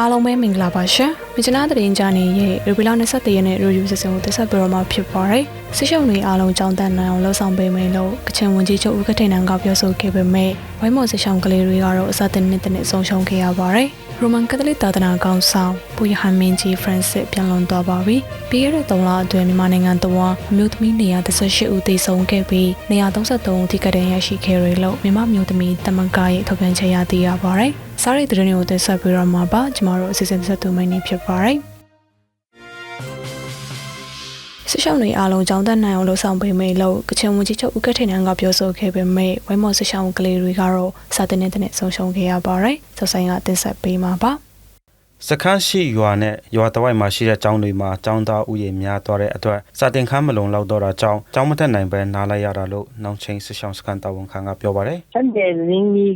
အားလုံးပဲမင်္ဂလာပါရှင်။မြကျနာတရင်ကြနေရဲ့ရူပီလာ23ရက်နေ့ရူယူစစံကိုတက်ဆက်ပြတော့မှာဖြစ်ပါတယ်။စစ်ရှုံတွေအားလုံးကြောင်းတန်နိုင်အောင်လှုပ်ဆောင်ပေးမယ်လို့ကချင်ဝန်ကြီးချုပ်ဦးကထိန်နန်ကပြောဆိုခဲ့ပေမဲ့ဝိုင်းမော်စစ်ရှုံကလေးတွေကတော့အစတင်နှစ်တနစ်ဆုံးရှုံးခဲ့ရပါတယ်။ရိုမန်ကက်သလစ်သာသနာကောင်ဆောင်ပူရဟန်မင်းကြီးဖရန့်စစ်ပြန်လွန်သွားပါပြီ။ပြီးခဲ့တဲ့၃လအတွင်းမြန်မာနိုင်ငံတော်ဝန်အမျိုးသမီးနေရာ18ဦးသေဆုံးခဲ့ပြီးနေရာ33ဦးထိကတည်းရရှိခဲ့ရလို့မြန်မာမျိုးသမီးတမန်ကရဲ့ထုတ်ပြန်ချက်ရသိရပါတယ်။စားရိတ်တဲ့တွေကိုတက်ဆက်ပြီးတော့မှာပါကျမတို့အစီအစဉ်သက်သူမိုင်းနေဖြစ်ပါတယ်။ဆရှောင်းတွေအားလုံးကြောင်းတက်နိုင်အောင်လှုပ်ဆောင်ပေးမယ်လို့ကချင်ဝန်ကြီးချုပ်ဦးကထိန်နန်းကပြောဆိုခဲ့ပေမဲ့ဝိုင်းမော်ဆရှောင်းကလေးတွေကတော့စာတင်နေတဲ့နဲ့ဆုံးရှုံးခဲ့ရပါတယ်။ဆက်ဆိုင်ကတင်ဆက်ပေးမှာပါ။ စခန်းရှိရွာနဲ့ရွာတဝိုက်မှာရှိတဲ့ကျောင်းတွေမှာကျောင်းသားဥယျာဉ်များသွားတဲ့အတွက်စာတင်ခန်းမလုံလောက်တော့တာကြောင့်ကျောင်းမတက်နိုင်ပဲနားလိုက်ရတာလို့နောင်ချင်းဆရှောင်းစခန်းတာဝန်ခံကပြောပါတယ်ဆန်တယ်ရင်းကြီး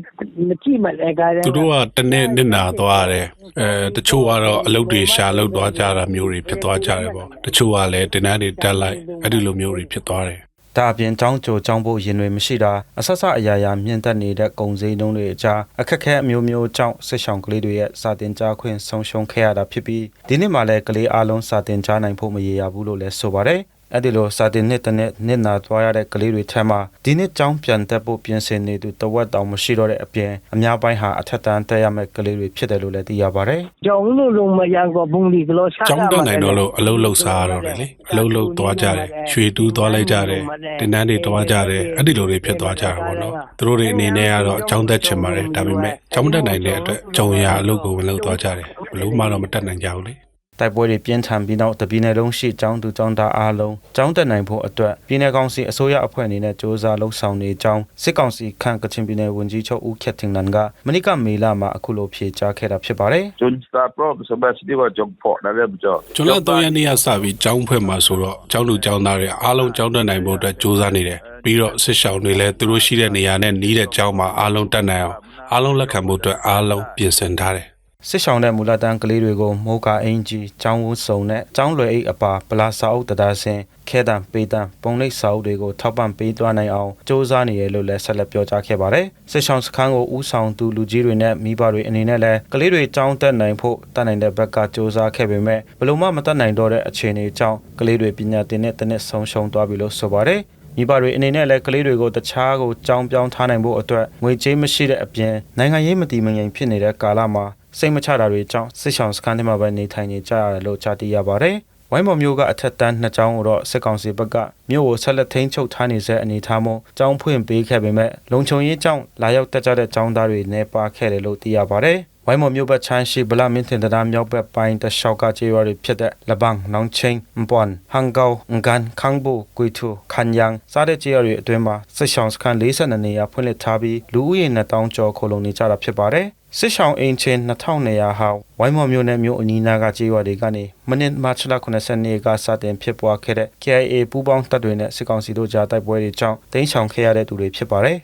မကြည့်မလဲကားတယ်သူတို့ကတနေ့နစ်နာသွားတယ်အဲတချို့ကတော့အလုပ်တွေရှာလုပ်သွားကြတာမျိုးတွေဖြစ်သွားကြတယ်ပေါ့တချို့ကလည်းတင်တန်းတွေတက်လိုက်အဲ့ဒီလိုမျိုးတွေဖြစ်သွားတယ်။ ဒါအပြင်ကျောင်းကြိုကျောင်းဖို့ရင်တွေမရှိတာအဆက်ဆက်အရာရာမြင့်တက်နေတဲ့ကုံစည်းနှုံးတွေအကြားအခက်အခဲအမျိုးမျိုးကြောင့်ဆရှောင်းကလေးတွေရဲ့စာတင်ကြားခွင့်ဆုံးရှုံးခဲ့ရတာဖြစ်ပြီးဒီနှစ်မှာလည်းကလေးအလုံးစာတင်ကြားနိုင်ဖို့မရေရာဘူးလို့လည်းဆိုပါတယ်။ အဲ့ဒီလိုစာတင်နှစ်တစ်နှစ်နှစ်နာသွားရတဲ့ကလေးတွေထဲမှာဒီနှစ်ကျောင်းပြန်တက်ဖို့ပြင်ဆင်နေသူတဝက်တောင်မရှိတော့တဲ့အပြင်အများပိုင်းဟာအထက်တန်းတက်ရမယ့်ကလေးတွေဖြစ်တယ်လို့လည်းသိရပါတယ်။ကျောင်းလို့လုံးမရကောဘုံဒီကလောရှာကျောင်းတက်နိုင်တော့လို့အလုပ်လုပ်စားရတော့တယ်လေအလုပ်လုပ်သွားကြတယ်ရွှေတူးသွားလိုက်ကြတယ်တင်တန်းတွေသွားကြတယ်အဲ့ဒီလိုတွေဖြစ်သွားကြတာပေါ့နော်သူတို့တွေအနေနဲ့ကတော့ကျောင်းတက်ချင်ပါတယ်ဒါပေမဲ့ကျောင်းတက်နိုင်တဲ့အတွက်ဂျုံရအလုပ်ကိုမလုပ်သွားကြတယ်ဘလို့မှတော့မတက်နိုင်ကြဘူးလေ တိုက်ပွဲတွေပြင်းထန်ပြီးနောက်တပြည်နယ်လုံးရှိကျောင်းသူကျောင်းသားအားလုံးကျောင်းတက်နိုင်ဖို့အတွက်ပြည်နယ်ကောင်စီအစိုးရအဖွဲ့အနေနဲ့စ조사လှုပ်ဆောင်နေကြောင်းစစ်ကောင်စီခန့်ကချင်ပြည်နယ်ဝန်ကြီးချုပ်ဦးခက်ထင်နန်ကမနိကမေလာမှာအခုလိုဖြေကြားခဲ့တာဖြစ်ပါတယ်။ဂျွန်စတာပရော့ဆဘတ်စတီဝါဂျုံဖော့နာလည်းကြောကျွန်တော်တို့ရနေရစပြီးကျောင်းဖွဲ့မှာဆိုတော့ကျောင်းသူကျောင်းသားတွေအားလုံးကျောင်းတက်နိုင်ဖို့အတွက်စ조사နေတယ်။ပြီးတော့စစ်ရှောင်းတွေလည်းသူတို့ရှိတဲ့နေရာနဲ့နီးတဲ့ကျောင်းမှာအားလုံးတက်နိုင်အောင်အားလုံးလက်ခံဖို့အတွက်အားလုံးပြင်ဆင်ထားတယ်။ စစ်ဆောင်တဲ့မူလတန်းကလေးတွေကိုမိုးကာအင်ဂျီကျောင်းဝန်းစုံနဲ့ကျောင်းလွယ်အိတ်အပါပလာစာအုပ်တဒါဆင်ခဲတံပေးတံပုံလိပ်စာအုပ်တွေကိုထောက်ပံ့ပေးသွားနိုင်အောင်စ조사နေရလို့လည်းဆက်လက်ပြောကြားခဲ့ပါတယ်စစ်ဆောင်စခန်းကိုဦးဆောင်သူလူကြီးတွေနဲ့မိဘတွေအနေနဲ့လည်းကလေးတွေကျောင်းတက်နိုင်ဖို့တက်နိုင်တဲ့ဘက်ကစ조사ခဲ့ပေမဲ့ဘလို့မှမတက်နိုင်တော့တဲ့အခြေအနေကြောင့်ကလေးတွေပညာသင်တဲ့တနစ်ဆုံးရှုံးသွားပြီလို့ဆိုပါတယ်မိဘတွေအနေနဲ့လည်းကလေးတွေကိုတခြားကိုကြောင်းပြောင်းထားနိုင်ဖို့အတွက်ငွေကြေးမရှိတဲ့အပြင်နိုင်ငံရေးမတည်မငြိမ်ဖြစ်နေတဲ့ကာလမှာ စိတ်မချတာတွေကြောင့်စစ်ဆောင်စခန်းထဲမှာပဲနေထိုင်နေကြရတယ်လို့ကြားသိရပါတယ်။ဝိုင်းမော်မျိုးကအထက်တန်းနှစ်ကျောင်းကိုတော့စစ်ကောင်စီဘက်ကမြို့ကိုဆက်လက်ထိန်းချုပ်ထားနေစေအနေထားမို့ကျောင်းဖွင့်ပေးခဲ့ပေမဲ့လုံခြုံရေးကြောင့်လာရောက်တက်ကြတဲ့ကျောင်းသားတွေနေပါခဲ့တယ်လို့သိရပါတယ်။ဝိုင်းမော်မြို့ဘက်ချမ်းရှိဗလာမင်းတင်တရားမြောက်ဘက်ပိုင်းတလျှောက်ကကျေးရွာတွေဖြစ်တဲ့လဘန်းနောင်ချင်းအပွန်ဟန်ကောငကန်ခန်းဘူကွီထူခန်ယန်စားတဲ့ကျေးရွာတွေအတွင်းမှာစစ်ဆောင်စခန်း42နေရာဖွင့်လှစ်ထားပြီးလူဦးရေ2000ကျော်ခိုလုံနေကြတာဖြစ်ပါတယ်။ စစ်ဆောင်အင်ချင်း2200ဟာဝိုင်းမော်မြို့နယ်မြို့အနီးနားကကျေးရွာတွေကနေမနစ်မတ်လ90နေ့ကစတင်ဖြစ်ပွားခဲ့တဲ့ KIA ပူးပေါင်းတပ်တွေနဲ့စစ်ကောင်စီတို့ကြားတိုက်ပွဲတွေကြောင့်တင်းချောင်ခဲ့ရတဲ့သူတွေဖြစ်ပါတယ်။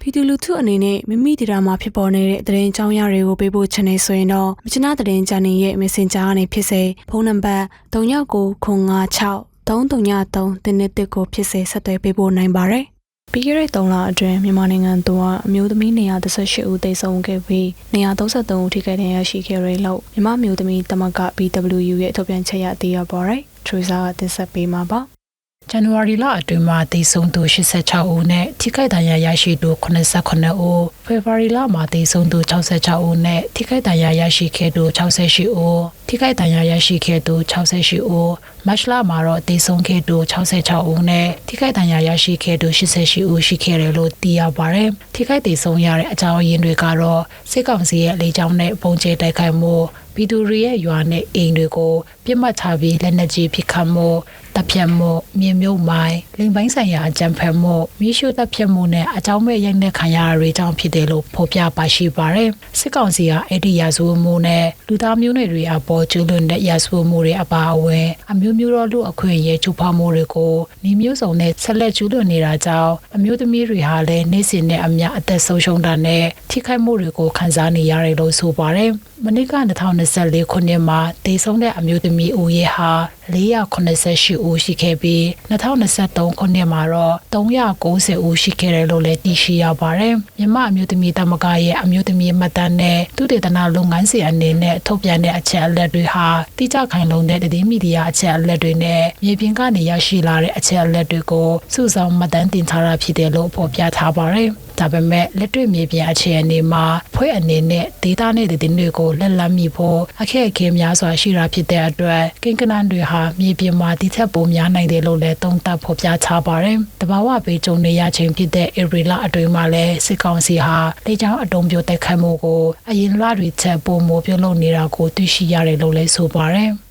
ပြည်သူလူထုအနေနဲ့မိမိဒေတာမှာဖြစ်ပေါ်နေတဲ့သတင်းအကြောင်းအရာတွေကိုပေးပို့ချင်နေဆိုရင်တော့မချနာသတင်းချန်နယ်ရဲ့ Messenger ကနေဖြစ်စေဖုန်းနံပါတ်39956333တင်းတစ်ကိုဖြစ်စေဆက်သွယ်ပေးပို့နိုင်ပါတယ်။ ပြီးခဲ့တဲ့3လအတွင်းမြန်မာနိုင်ငံသူကအမျိုးသမီး138ဦးသေဆုံးခဲ့ပြီး133ဦးထိခိုက်ဒဏ်ရာရှိခဲ့ရလို့မြန်မာမျိုးသမီးတမက BWU ရဲ့ထုတ်ပြန်ချက်ရသိရပါတယ်။ထရီစာကတင်ဆက်ပေးမှာပါ။ဇန်နဝါရီလအတွင်းမှာတည်ဆုံသူ86ဦးနဲ့ထိခိုက်ဒဏ်ရာရရှိသူ89ဦးဖေဖော်ဝါရီလမှာတည်ဆုံသူ66ဦးနဲ့ထိခိုက်ဒဏ်ရာရရှိခဲ့သူ68ဦးထိခိုက်ဒဏ်ရာရရှိခဲ့သူ68ဦးမတ်လမှာတော့တည်ဆုံခဲ့သူ66ဦးနဲ့ထိခိုက်ဒဏ်ရာရရှိခဲ့သူ88ဦးရှိခဲ့တယ်လို့သိရပါတယ်ထိခိုက်တည်ဆုံရတဲ့အကြောင်းအရင်းတွေကတော့စစ်ကောင်စီရဲ့လေကြောင်းနဲ့ပုံကျဲတိုက်ခိုက်မှုပြည်သူတွေရဲ့ရွာနဲ့အိမ်တွေကိုပြစ်မှတ်ထားပြီးလက်နက်ကြီးပစ်ခတ်မှုတပ်ဖြတ်မှုမြေမြုပ်မိုင်းလိမ်ပိုင်းဆိုင်ရာအကြံဖက်မှုမိရှုတပ်ဖြတ်မှုနဲ့အကြောင်းမဲ့ရိုက်နှက်ခံရတာတွေကြောင့်ဖြစ်တယ်လို့ဖော်ပြပါရှိပါတယ်စစ်ကောင်စီကအဲ့ဒီရာဇဝတ်မှုနဲ့လူသားမျိုးနွယ်တွေအပေါ်ကျူးလွန်တဲ့ရာဇဝတ်မှုတွေအပါအဝင်အမျိုးမျိုးသောလူအခွင့်အရေးချိုးဖောက်မှုတွေကိုနှီးမျိုးစုံနဲ့ဆက်လက်ကျူးလွန်နေတာကြောင့်အမျိုးသမီးတွေဟာလည်းနေ့စဉ်နဲ့အမျှအသက်ဆုံးရှုံးတာနဲ့ထိခိုက်မှုတွေကိုခံစားနေရတယ်လို့ဆိုပါတယ် မနစ်က2024ခုနှစ်မှာဒေဆုံးတဲ့အမျိုးသမီးဦးရေဟာ488ဦးရှိခဲ့ပြီး2023ခုနှစ်မှာတော့390ဦးရှိခဲ့တယ်လို့လည်းသိရှိရပါတယ်မြမအမျိုးသမီးတမကရဲ့အမျိုးသမီးမှတ်တမ်းနဲ့သူတေသနာလုပ်ငန်းစဉ်အနေနဲ့ထုတ်ပြန်တဲ့အချက်အလက်တွေဟာတိကျခိုင်လုံတဲ့သတင်းမီဒီယာအချက်အလက်တွေနဲ့မြေပြင်ကနေရရှိလာတဲ့အချက်အလက်တွေကိုစုဆောင်းမှတ်တမ်းတင်ထားတာဖြစ်တယ်လို့ဖော်ပြထားပါတယ်ဒါပေမဲ့လက်တွေ့မြေပြင်အခြေအနေမှာဖွဲ့အနေနဲ့ဒေတာနဲ့သတင်းတွေကိုလက်လန်းမိဖို့အခက်အခဲများစွာရှိတာဖြစ်တဲ့အတွက် ကိန်းကနန်းတွေဟာမြေပြင်မှာဒီထက်ပိုများနိုင်တယ်လို့လည်းသုံးသပ်ဖော်ပြထားပါတယ်။တဘာဝပေကြုံနေရခြင်းဖြစ်တဲ့ဧရီလအတွင်းမှာလည်းစစ်ကောင်စီဟာလေကြောင်းအတုံးပြတိုက်ခတ်မှုကိုအရင်လတွေချက်ပိုမိုပြုလုပ်နေတာကိုသိရှိရတယ်လို့လည်းဆိုပါတယ်။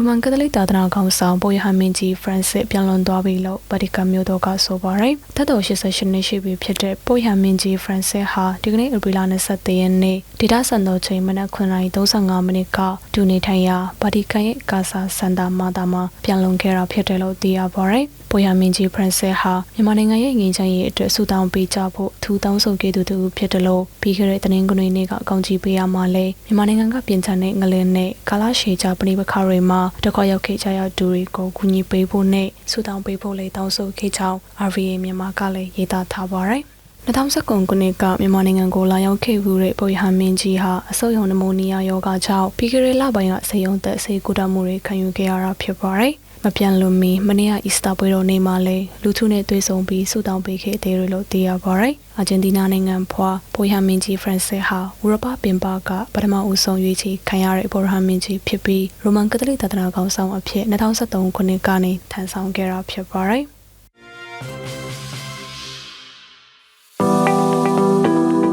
ရိုမန်ကက်သလစ်သာသနာကောင်ဆောင်ပိုယဟမင်ကြီးဖရန်စစ်ပြန်လွန်သွားပြီလို့ဗတီကန်မြို့တော်ကဆိုပါတယ်။သက်တော်88နှစ်ရှိပြီဖြစ်တဲ့ပိုယဟမင်ကြီးဖရန်စစ်ဟာဒီကနေ့ဧပြီလ23ရက်နေ့ဒေတာစံတော်ချိန်မနက်9:35မိနစ်ကဒူနေထိုင်ရာဗတီကန်ရဲ့ကာဆာစန်တာမာတာမှာပြန်လွန်ခဲ့တာဖြစ်တယ်လို့သိရပါတယ်။ပိုယမင်ကြီးဖရန်စစ်ဟာမြန်မာနိုင်ငံရဲ့ငြိမ်းချမ်းရေးအတွက်ဆူတောင်းပေးကြဖို့ထူတောင်းဆိုခဲ့သူတူဖြစ်တယ်လို့ပြီးခဲ့တဲ့သတင်းကွန်တွေနေ့ကအကောင့်ကြီးပေးရမှာလဲမြန်မာနိုင်ငံကပြင်ချန်တဲ့ငလင်းနဲ့ကာလာရှေချပဏိပခတွေမှာတကောက်ရောက်ခဲ့ကြရသူတွေကိုကူညီပေးဖို့နဲ့ဆူတောင်းပေးဖို့လေတောင်းဆိုခဲ့ကြောင်း RVA မြန်မာကလည်းရေးသားထားပါတယ်2019ခုနှစ်ကမြန်မာနိုင်ငံကိုလာရောက်ခဲ့မှုတဲ့ပုယဟမင်းကြီးဟာအဆုတ်ယုံနမိုနီးယားယောဂါကြောင့်ပြီးခဲ့တဲ့လပိုင်းကဆေးရုံသက်ဆေးကုသမှုတွေခံယူခဲ့ရတာဖြစ်ပါတယ်။ မပြန်လွန်မီမနေ့ကအီစတာပွဲတော်နေ့မှာလဲလူထုနဲ့တွေ့ဆုံပြီးဆုတောင်းပေးခဲ့တဲ့လို့သိရပါတယ်။အာဂျင်တီးနားနိုင်ငံဖွာပိုယဟမင်းကြီးဖရန်စစ်ဟာဥရောပပင်ပကပထမဦးဆုံးရွေးချယ်ခံရတဲ့ဘောရဟမင်းကြီးဖြစ်ပြီးရိုမန်ကက်သလစ်သာသနာကောင်ဆောင်အဖြစ်2023ခုနှစ်ကနေထမ်းဆောင်ခဲ့တာဖြစ်ပါတယ်။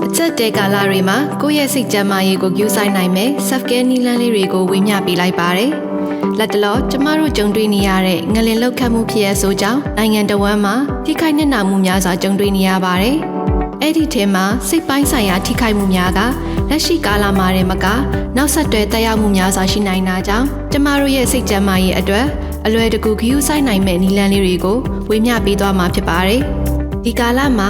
အချက်တဲကာလတွေမှာကိုယ့်ရဲ့စိတ်ကြမ်းမာရေးကိုကြိုးဆိုင်နိုင်မယ် self care နည်းလမ်းလေးတွေကိုဝေမျှပေးလိုက်ပါတယ်။ လက်တလောကျမတို့ကြုံတွေ့နေရတဲ့ငလင်လောက်ခတ်မှုဖြစ်ရဆိုကြောင်းနိုင်ငံတော်ဝန်မှာထိခိုက်နစ်နာမှုများစွာကြုံတွေ့နေရပါတယ်။အဲ့ဒီထဲမှာစိတ်ပိုင်းဆိုင်ရာထိခိုက်မှုများကလက်ရှိကာလမှာတည်းမကနောက်ဆက်တွဲတက်ရောက်မှုများစွာရှိနိုင်တာကြောင့်ကျမတို့ရဲ့စိတ်ကြမ်းမာရေးအတွက်အလွယ်တကူဂရုစိုက်နိုင်မဲ့နည်းလမ်းလေးတွေကိုဝေမျှပေးသွားမှာဖြစ်ပါတယ်။ဒီကာလမှာ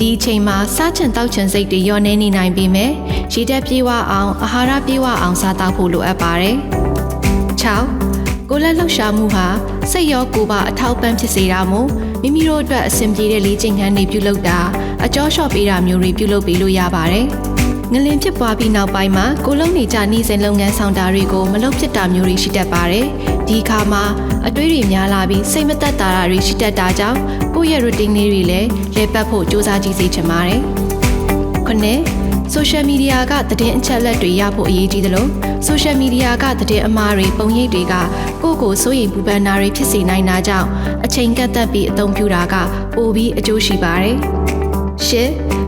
ဒီအချိန်မှာစားချင်တောက်ချင်စိတ်တွေညှော်နေနေနိုင်ပေမဲ့ရည်တက်ပြေဝအောင်အာဟာရပြေဝအောင်စားတောက်ဖို့လိုအပ်ပါတယ်။6ကိုယ်လက်လှုပ်ရှားမှုဟာစိတ်ရောကိုယ်ပါအထောက်ပံ့ဖြစ်စေတာမို့မိမိတို့အတွက်အဆင်ပြေတဲ့လေ့ကျင့်ခန်းတွေပြုလုပ်တာအကျော်လျှော့ပေးတာမျိုးတွေပြုလုပ်ပေးလို့ရပါတယ်။ငလင်ဖြစ်ပွားပြီးနောက်ပိုင်းမှာကိုလုံးနေကြနှီးစင်လုပ်ငန်းဆောင်တာတွေကိုမလုပ်ဖြစ်တာမျိုးတွေရှိတတ်ပါတယ်။ ဒီအခါမှာအတွေးတွေများလာပြီးစိတ်မသက်သာတာတွေရှိတတ်တာကြောင့်ကိုယ့်ရဲ့ routine လေးတွေလည်းလဲပတ်ဖို့စူးစမ်းကြည့်စေချင်ပါတယ်။ခုနှစ်ဆိုရှယ်မီဒီယာကသတင်းအချက်အလက်တွေရဖို့အရေးကြီးသလိုဆိုရှယ်မီဒီယာကသတင်းအမှားတွေပုံရိပ်တွေကကိုယ့်ကိုစိုးရိမ်ပူပန်တာတွေဖြစ်စေနိုင်တာကြောင့်အချိန်ကန့်သက်ပြီးအသုံးပြုတာကပိုပြီးအကျိုးရှိပါတယ်။ရှစ်